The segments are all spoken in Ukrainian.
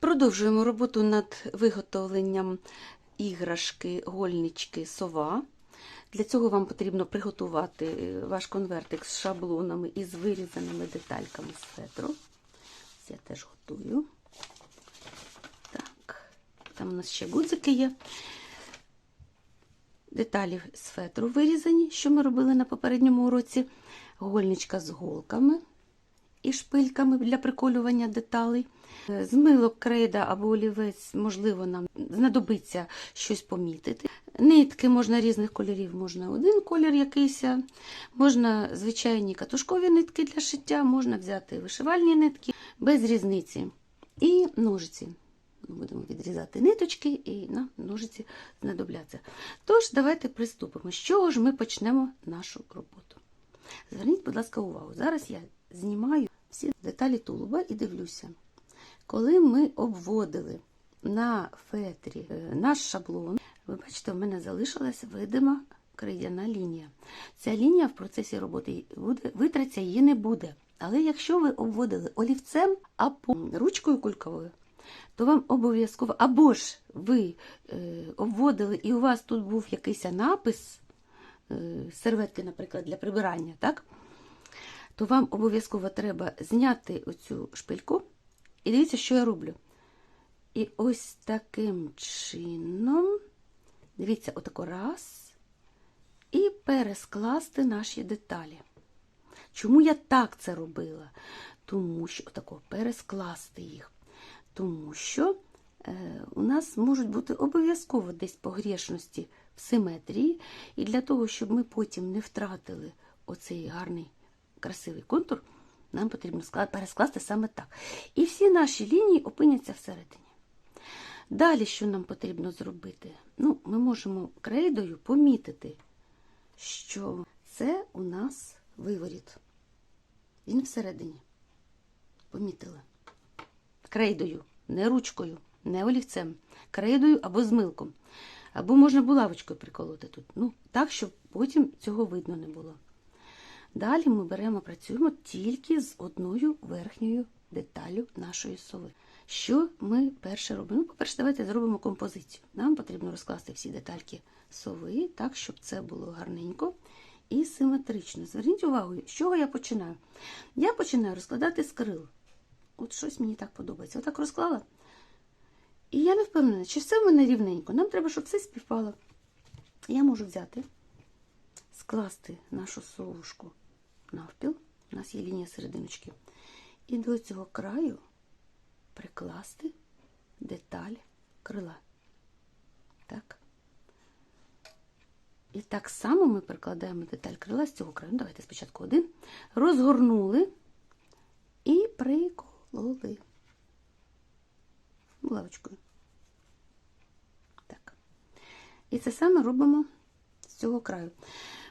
Продовжуємо роботу над виготовленням іграшки гольнички сова. Для цього вам потрібно приготувати ваш конвертик з шаблонами і з вирізаними детальками з фетру. Я теж готую. Так, там у нас ще гудзики є. Деталі з фетру вирізані, що ми робили на попередньому уроці. Гольничка з голками і шпильками для приколювання деталей. З милок, крейда або олівець, можливо, нам знадобиться щось помітити. Нитки можна різних кольорів, можна один колір якийсь, можна звичайні катушкові нитки для шиття, можна взяти вишивальні нитки без різниці. І ножиці. Будемо відрізати ниточки, і нам ножиці знадобляться. Тож, давайте приступимо. З чого ж ми почнемо нашу роботу? Зверніть, будь ласка, увагу. Зараз я знімаю всі деталі тулуба і дивлюся. Коли ми обводили на фетрі е, наш шаблон, ви бачите, в мене залишилась видима крейдяна лінія. Ця лінія в процесі роботи буде, витратися її не буде. Але якщо ви обводили олівцем або ручкою кульковою, то вам обов'язково, або ж ви е, обводили і у вас тут був якийсь напис, е, серветки, наприклад, для прибирання, так? То вам обов'язково треба зняти оцю шпильку. І дивіться, що я роблю. І ось таким чином, дивіться, отако раз, і перескласти наші деталі. Чому я так це робила? Тому що отако перескласти їх. Тому що е, у нас можуть бути обов'язково десь погрішності в симетрії, і для того, щоб ми потім не втратили оцей гарний красивий контур, нам потрібно перескласти саме так. І всі наші лінії опиняться всередині. Далі, що нам потрібно зробити? Ну, Ми можемо крейдою помітити, що це у нас виворіт. Він всередині. Помітили. Крейдою, не ручкою, не олівцем, крейдою або з милком. Або можна булавочкою приколоти тут. Ну, так, щоб потім цього видно не було. Далі ми беремо, працюємо тільки з одною верхньою деталю нашої сови. Що ми перше робимо? Ну, по-перше, давайте зробимо композицію. Нам потрібно розкласти всі детальки сови, так, щоб це було гарненько і симетрично. Зверніть увагу, з чого я починаю? Я починаю розкладати з крил. От щось мені так подобається. Отак розклала. І я не впевнена, чи все в мене рівненько. Нам треба, щоб все співпало. Я можу взяти, скласти нашу совушку навпіл. У нас є лінія серединочки. І до цього краю прикласти деталь крила. Так. І так само ми прикладаємо деталь крила з цього краю. Давайте спочатку один. Розгорнули і прикололи булавочкою. Так. І це саме робимо з цього краю.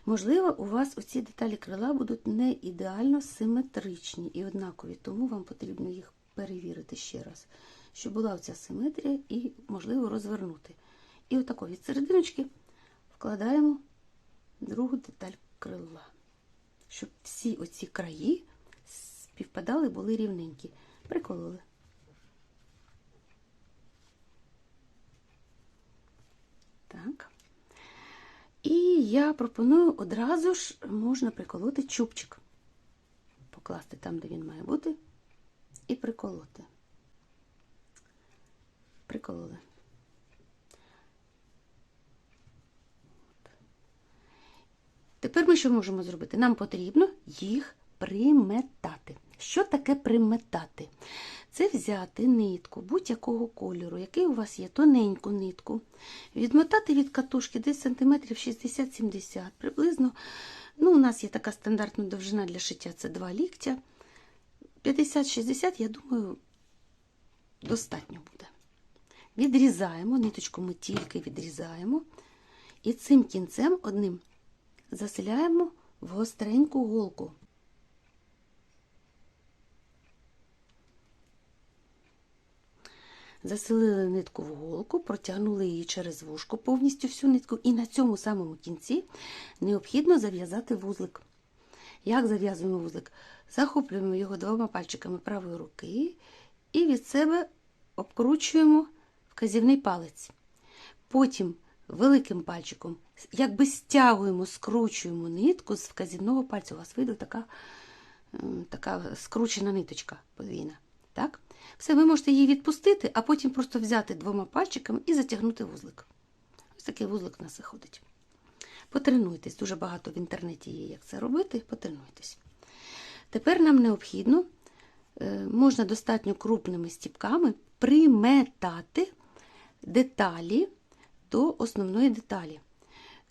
Можливо, у вас оці деталі крила будуть не ідеально симетричні і однакові, тому вам потрібно їх перевірити ще раз, щоб була оця симетрія і, можливо, розвернути. І отако від серединочки вкладаємо другу деталь крила, щоб всі оці краї співпадали, були рівненькі. Прикололи. Так. І я пропоную одразу ж можна приколоти чубчик. Покласти там, де він має бути, і приколоти. Прикололи. Тепер ми що можемо зробити? Нам потрібно їх приметати. Що таке приметати? Це взяти нитку будь-якого кольору, який у вас є, тоненьку нитку, відмотати від катушки десь сантиметрів 60-70 приблизно. Ну, У нас є така стандартна довжина для шиття це 2 ліктя. 50-60, я думаю, достатньо буде. Відрізаємо, ниточку ми тільки відрізаємо. І цим кінцем одним заселяємо в гостреньку голку. Заселили нитку в голку, протягнули її через вушко повністю всю нитку, і на цьому самому кінці необхідно зав'язати вузлик. Як зав'язуємо вузлик? Захоплюємо його двома пальчиками правої руки і від себе обкручуємо вказівний палець. Потім великим пальчиком якби стягуємо, скручуємо нитку з вказівного пальця. У вас вийде така, така скручена ниточка подвійна. Так? Все, ви можете її відпустити, а потім просто взяти двома пальчиками і затягнути вузлик. Ось такий вузлик у нас виходить. Потренуйтесь, дуже багато в інтернеті є, як це робити. Потренуйтесь. Тепер нам необхідно, е, можна достатньо крупними стіпками приметати деталі до основної деталі.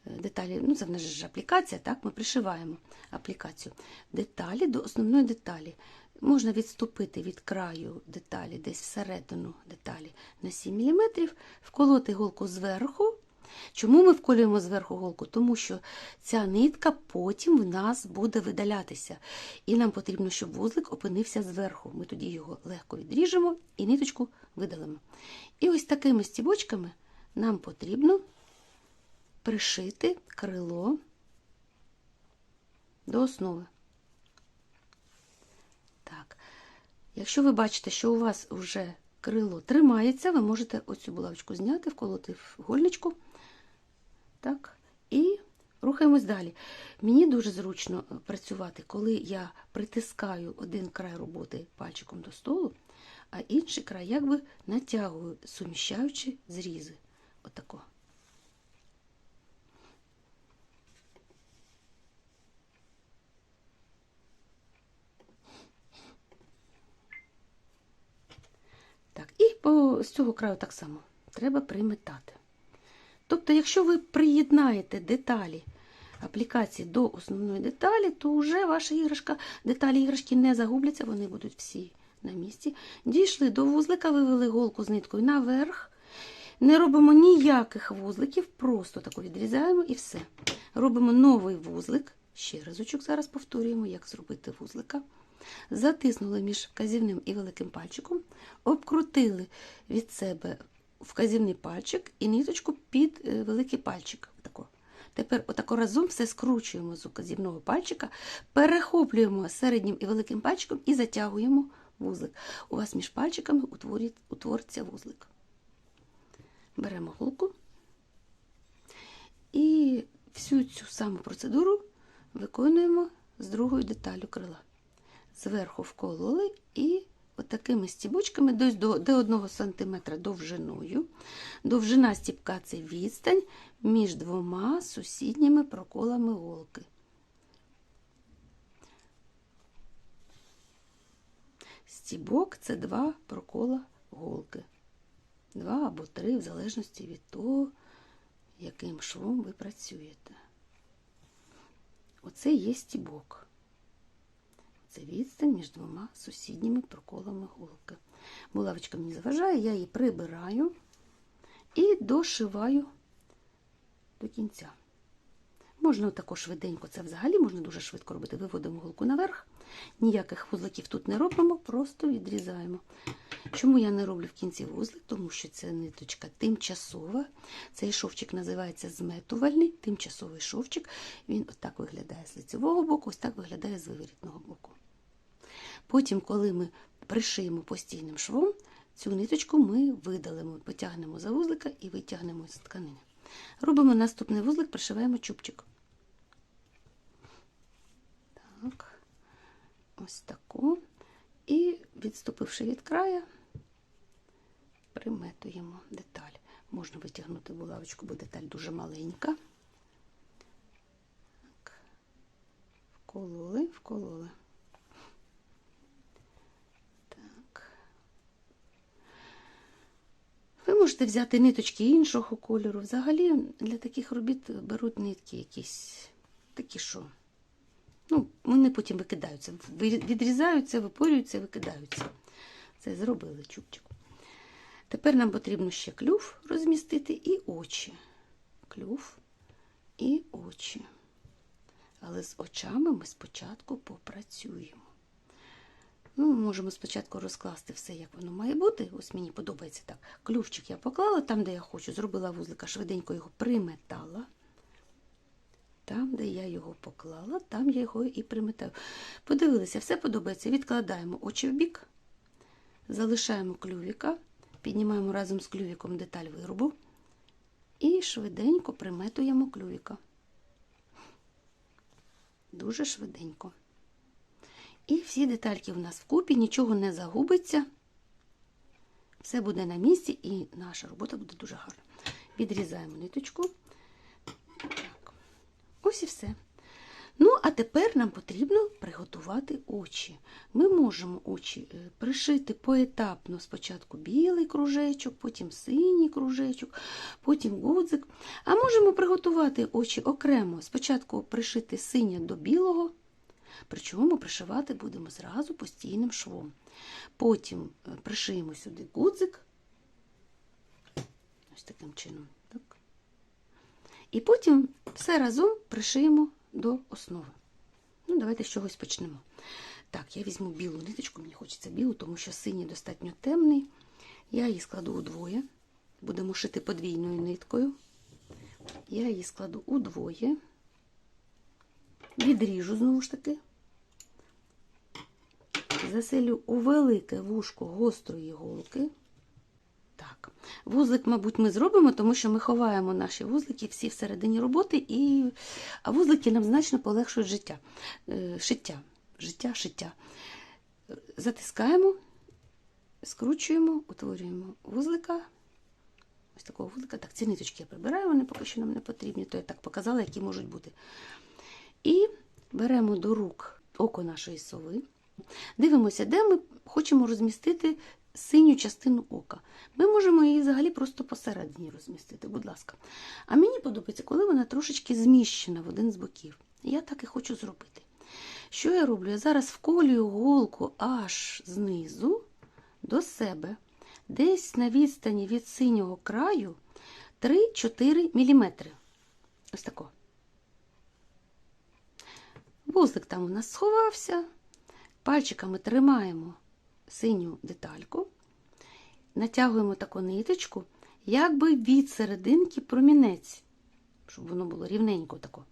Е, Деталі, ну це в нас ж аплікація, так, ми пришиваємо аплікацію. Деталі до основної деталі. Можна відступити від краю деталі, десь всередину деталі на 7 мм, вколоти голку зверху. Чому ми вколюємо зверху голку? Тому що ця нитка потім в нас буде видалятися. І нам потрібно, щоб вузлик опинився зверху. Ми тоді його легко відріжемо і ниточку видалимо. І ось такими стібочками нам потрібно пришити крило до основи. Так. Якщо ви бачите, що у вас вже крило тримається, ви можете оцю булавочку зняти, вколоти в гольничку. Так. І рухаємось далі. Мені дуже зручно е, працювати, коли я притискаю один край роботи пальчиком до столу, а інший край якби натягую, суміщаючи зрізи. Отако. Так, і по, з цього краю так само треба приметати. Тобто, якщо ви приєднаєте деталі аплікації до основної деталі, то вже ваша іграшка, деталі іграшки не загубляться, вони будуть всі на місці. Дійшли до вузлика, вивели голку з ниткою наверх. Не робимо ніяких вузликів, просто таку відрізаємо і все. Робимо новий вузлик. Ще разочок зараз повторюємо, як зробити вузлика. Затиснули між вказівним і великим пальчиком, обкрутили від себе вказівний пальчик і ниточку під е, великий пальчик. Тепер отако разом все скручуємо з указівного пальчика, перехоплюємо середнім і великим пальчиком і затягуємо вузлик. У вас між пальчиками утвориться вузлик. Беремо голку і всю цю саму процедуру виконуємо з другою деталю крила. Зверху вкололи і отакими стібочками десь до, до 1 см довжиною. Довжина стібка це відстань між двома сусідніми проколами голки. Стібок це два прокола голки. Два або три, в залежності від того, яким швом ви працюєте. Оце є стібок. Це відстань між двома сусідніми проколами голки. Булавочка мені заважає, я її прибираю і дошиваю до кінця. Можна також швиденько, це взагалі можна дуже швидко робити. Виводимо голку наверх, ніяких вузликів тут не робимо, просто відрізаємо. Чому я не роблю в кінці вузлик? Тому що це ниточка тимчасова. Цей шовчик називається зметувальний, тимчасовий шовчик. Він отак виглядає з лицевого боку, ось так виглядає з виворітного боку. Потім, коли ми пришиємо постійним швом, цю ниточку ми видалимо, потягнемо за вузлика і витягнемо з тканини. Робимо наступний вузлик, пришиваємо чубчик. Так, ось таку. І, відступивши від краю, приметуємо деталь. Можна витягнути булавочку, бо деталь дуже маленька. Так. Вкололи, вкололи. Так. Ви можете взяти ниточки іншого кольору. Взагалі для таких робіт беруть нитки якісь такі, що ну, вони потім викидаються. Відрізаються, випорюються, викидаються. Це зробили чубчик. Тепер нам потрібно ще клюв розмістити і очі. Клюв і очі. Але з очами ми спочатку попрацюємо. Ну, можемо спочатку розкласти все, як воно має бути. Ось мені подобається так. Клювчик я поклала там, де я хочу, зробила вузлика, швиденько його приметала. Там, де я його поклала, там я його і приметаю. Подивилися, все подобається. Відкладаємо очі в бік, залишаємо клювіка, піднімаємо разом з клювіком деталь виробу і швиденько приметуємо клювіка. Дуже швиденько. І всі детальки у нас вкупі, нічого не загубиться. Все буде на місці і наша робота буде дуже гарна. Відрізаємо ниточку. Так. Ось і все. Ну, а тепер нам потрібно приготувати очі. Ми можемо очі е, пришити поетапно. Спочатку білий кружечок, потім синій кружечок, потім гудзик. А можемо приготувати очі окремо. Спочатку пришити синє до білого, причому пришивати будемо зразу постійним швом. Потім е, пришиємо сюди гудзик. Ось таким чином. Так. І потім все разом пришиємо до основи. Ну, давайте з чогось почнемо. Так, я візьму білу ниточку, мені хочеться білу, тому що синій достатньо темний. Я її складу удвоє. Будемо шити подвійною ниткою. Я її складу удвоє. Відріжу знову ж таки. Заселю у велике вушко гострої голки. Так, вузлик, мабуть, ми зробимо, тому що ми ховаємо наші вузлики всі всередині роботи, і... а вузлики нам значно полегшують життя. Е, шиття. Життя, шиття. Затискаємо, скручуємо, утворюємо вузлика. Ось такого вузлика. Так, ці ниточки я прибираю, вони поки що нам не потрібні, то я так показала, які можуть бути. І беремо до рук око нашої сови. Дивимося, де ми хочемо розмістити синю частину ока. Ми можемо її взагалі просто посередині розмістити, будь ласка. А мені подобається, коли вона трошечки зміщена в один з боків. Я так і хочу зробити. Що я роблю? Я зараз вколюю голку аж знизу до себе, десь на відстані від синього краю 3-4 мм. Ось тако. Вузлик там у нас сховався. Пальчиками тримаємо синю детальку, натягуємо таку ниточку, якби від серединки промінець, щоб воно було рівненько тако.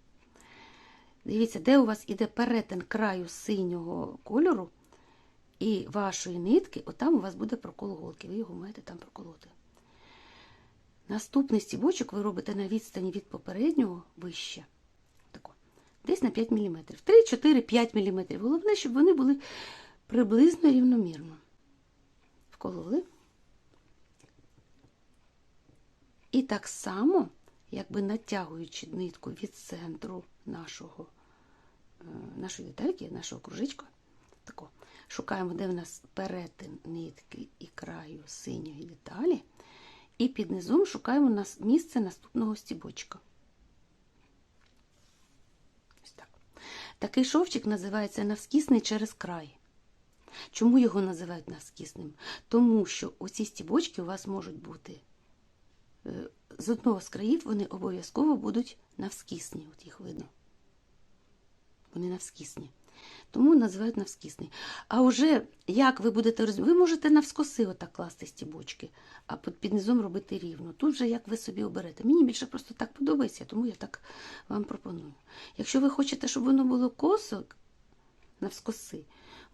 Дивіться, де у вас іде перетин краю синього кольору і вашої нитки, отам у вас буде прокол голки. Ви його маєте там проколоти. Наступний стібочок ви робите на відстані від попереднього вище. Десь на 5 мм. 3, 4, 5 мм. Головне, щоб вони були приблизно рівномірно. Вкололи. І так само, якби натягуючи нитку від центру нашого, е, нашої детальки, нашого кружечка, тако, шукаємо, де в нас перетин нитки і краю синьої деталі, і під низом шукаємо місце наступного стібочка. Ось так. Такий шовчик називається навскісний через край. Чому його називають навскісним? Тому що оці стібочки у вас можуть бути е, з одного з країв, вони обов'язково будуть навскісні. От їх видно. Вони навскісні. Тому називають навскісний. А вже як ви будете роз... ви можете навскоси отак класти стібочки, а під низом робити рівно. Тут же як ви собі оберете. Мені більше просто так подобається, тому я так вам пропоную. Якщо ви хочете, щоб воно було косо навскоси,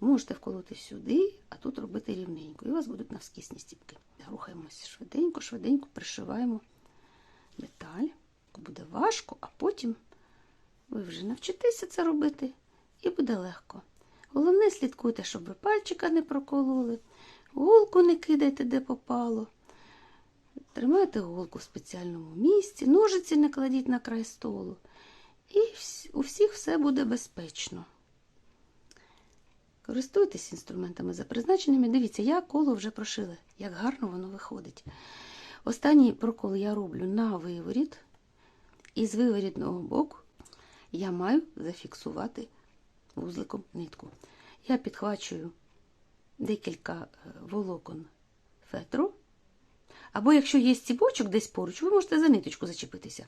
можете вколоти сюди, а тут робити рівненько. І у вас будуть навскісні стіпки. Рухаємося швиденько, швиденько пришиваємо деталь. Буде важко, а потім ви вже навчитеся це робити, і буде легко. Головне, слідкуйте, щоб ви пальчика не прокололи, голку не кидайте, де попало. Тримайте голку в спеціальному місці, ножиці не кладіть на край столу. І у всіх все буде безпечно. Користуйтесь інструментами за призначеннями. Дивіться, я коло вже прошила, як гарно воно виходить. Останній прокол я роблю на виворіт, і з виворітного боку я маю зафіксувати вузликом нитку. Я підхвачую декілька е, волокон фетру. Або, якщо є стібочок десь поруч, ви можете за ниточку зачепитися.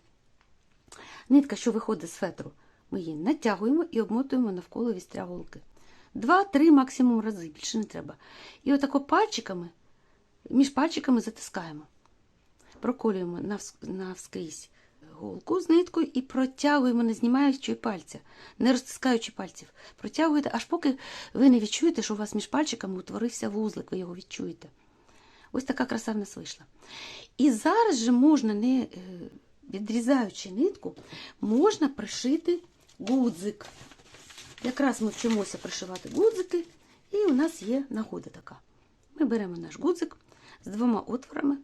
Нитка, що виходить з фетру, ми її натягуємо і обмотуємо навколо вістря голки. Два-три максимум рази, більше не треба. І отако пальчиками, між пальчиками затискаємо. Проколюємо навскрізь голку з ниткою і протягуємо, не знімаючи пальця, не розтискаючи пальців. Протягуєте, аж поки ви не відчуєте, що у вас між пальчиками утворився вузлик, ви його відчуєте. Ось така краса в нас вийшла. І зараз же можна, не е, відрізаючи нитку, можна пришити гудзик. Якраз ми вчимося пришивати гудзики, і у нас є нагода така. Ми беремо наш гудзик з двома отворами.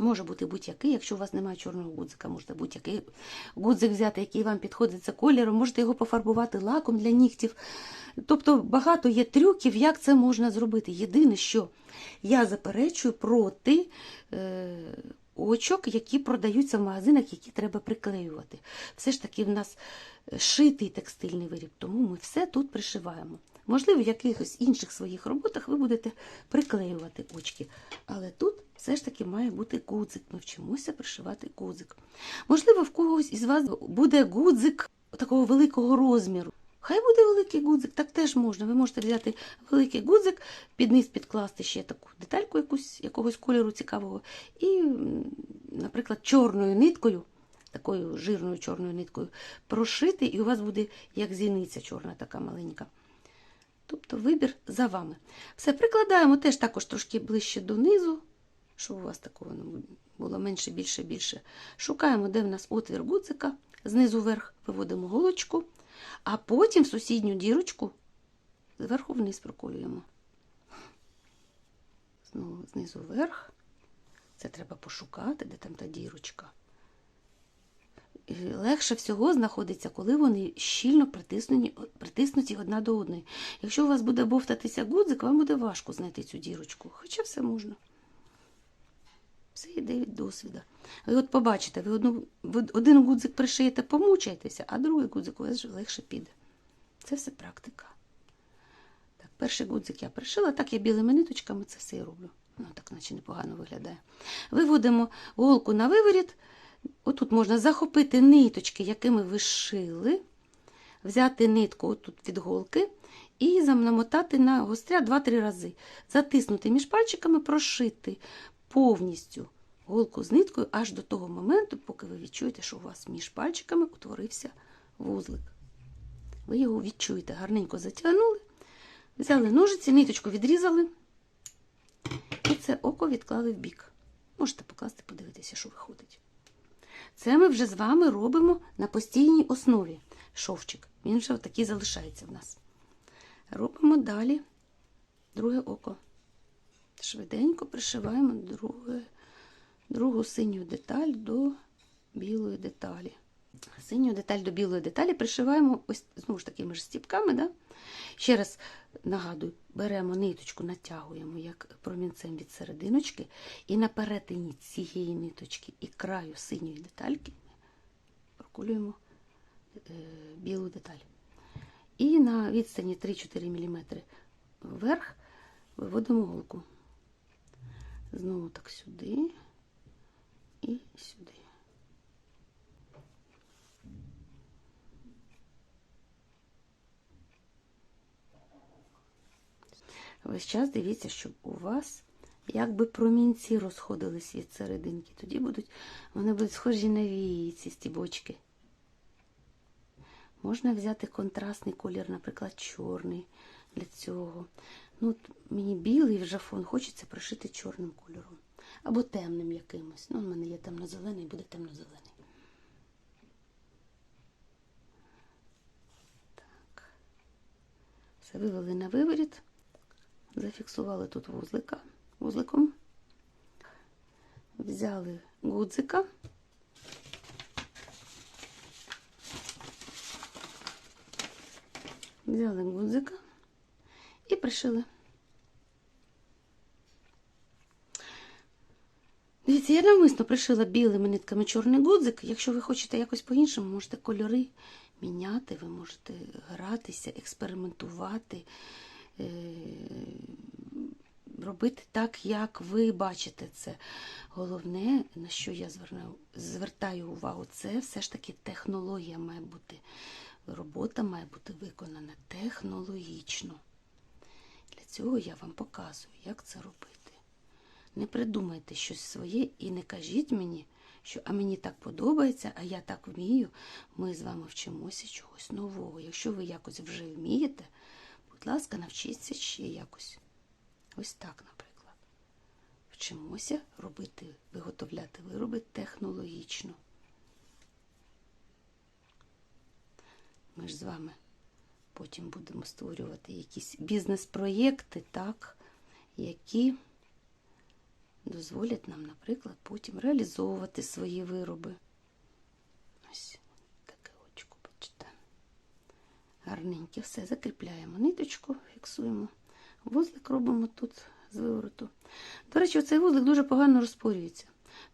Може бути будь-який, якщо у вас немає чорного гудзика, можете будь-який гудзик взяти, який вам підходить за кольором, можете його пофарбувати лаком для нігтів. Тобто багато є трюків, як це можна зробити. Єдине, що я заперечую проти е, очок, які продаються в магазинах, які треба приклеювати. Все ж таки в нас шитий текстильний виріб, тому ми все тут пришиваємо. Можливо, в якихось інших своїх роботах ви будете приклеювати очки. Але тут все ж таки має бути гудзик. Ми вчимося пришивати гудзик. Можливо, в когось із вас буде гудзик такого великого розміру. Хай буде великий гудзик, так теж можна. Ви можете взяти великий гудзик, під низ підкласти ще таку детальку якусь, якогось кольору цікавого, і, наприклад, чорною ниткою, такою жирною чорною ниткою, прошити, і у вас буде як зіниця чорна, така маленька. Тобто вибір за вами. Все, прикладаємо теж також трошки ближче донизу, щоб у вас такого було менше, більше, більше. Шукаємо, де в нас отвір гудзика, знизу вверх виводимо голочку, а потім в сусідню дірочку зверху вниз проколюємо. Знову знизу вверх. Це треба пошукати, де там та дірочка. Легше всього знаходиться, коли вони щільно притиснені, притиснуті одна до одної. Якщо у вас буде бовтатися гудзик, вам буде важко знайти цю дірочку. Хоча все можна. Все йде від досвіду. Ви от побачите, ви, одну, ви один гудзик пришиєте, помучаєтеся, а другий гудзик у вас легше піде. Це все практика. Так, перший гудзик я пришила, так я білими ниточками це все і роблю. Ну, так наче непогано виглядає. Виводимо голку на виворіт. Отут можна захопити ниточки, якими ви шили, взяти нитку отут від голки і намотати на гостря 2-3 рази. Затиснути між пальчиками, прошити повністю голку з ниткою аж до того моменту, поки ви відчуєте, що у вас між пальчиками утворився вузлик. Ви його відчуєте, гарненько затягнули, взяли ножиці, ниточку відрізали і це око відклали в бік. Можете покласти, подивитися, що виходить. Це ми вже з вами робимо на постійній основі шовчик. Він вже такий залишається в нас. Робимо далі друге око. Швиденько пришиваємо друге, другу синю деталь до білої деталі. Синю деталь до білої деталі пришиваємо ось знову ж такими ж стіпками. Да? Ще раз нагадую, беремо ниточку, натягуємо як промінцем від серединочки, і на перетині цієї ниточки і краю синьої детальки прокулюємо е, білу деталь. І на відстані 3-4 мм вверх виводимо голку. Знову так сюди і сюди. Весь час дивіться, щоб у вас якби промінці розходились від серединки. Тоді будуть, вони будуть схожі на вії, ці стібочки. Можна взяти контрастний колір, наприклад, чорний для цього. Ну, от Мені білий вже фон хочеться пришити чорним кольором. Або темним якимось. Ну, у мене є темно-зелений, буде темно-зелений. Так. Все вивели на виворіт. Зафіксували тут вузлика, вузликом. Взяли гудзика. Взяли гудзика і пришили. Дивіться, я навмисно пришила білими нитками чорний гудзик. Якщо ви хочете якось по-іншому, можете кольори міняти, ви можете гратися, експериментувати, робити так, як ви бачите це. Головне, на що я звертаю увагу, це все ж таки технологія має бути. Робота має бути виконана технологічно. Для цього я вам показую, як це робити. Не придумайте щось своє і не кажіть мені, що а мені так подобається, а я так вмію. Ми з вами вчимося чогось нового. Якщо ви якось вже вмієте, будь ласка, навчіться ще якось. Ось так, наприклад. вчимося робити, виготовляти вироби технологічно. Ми ж з вами потім будемо створювати якісь бізнес-проєкти, так, які дозволять нам, наприклад, потім реалізовувати свої вироби. Ось таке очко, бачите. Гарненьке все закріпляємо ниточку, фіксуємо. Вузлик робимо тут з вивороту. До речі, цей вузлик дуже погано розпорюється.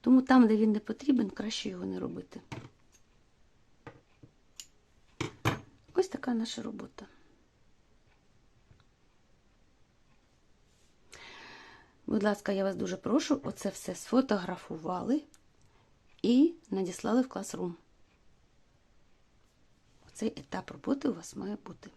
Тому там, де він не потрібен, краще його не робити. Ось така наша робота. Будь ласка, я вас дуже прошу, оце все сфотографували і надіслали в класрум. Цей етап роботи у вас має бути.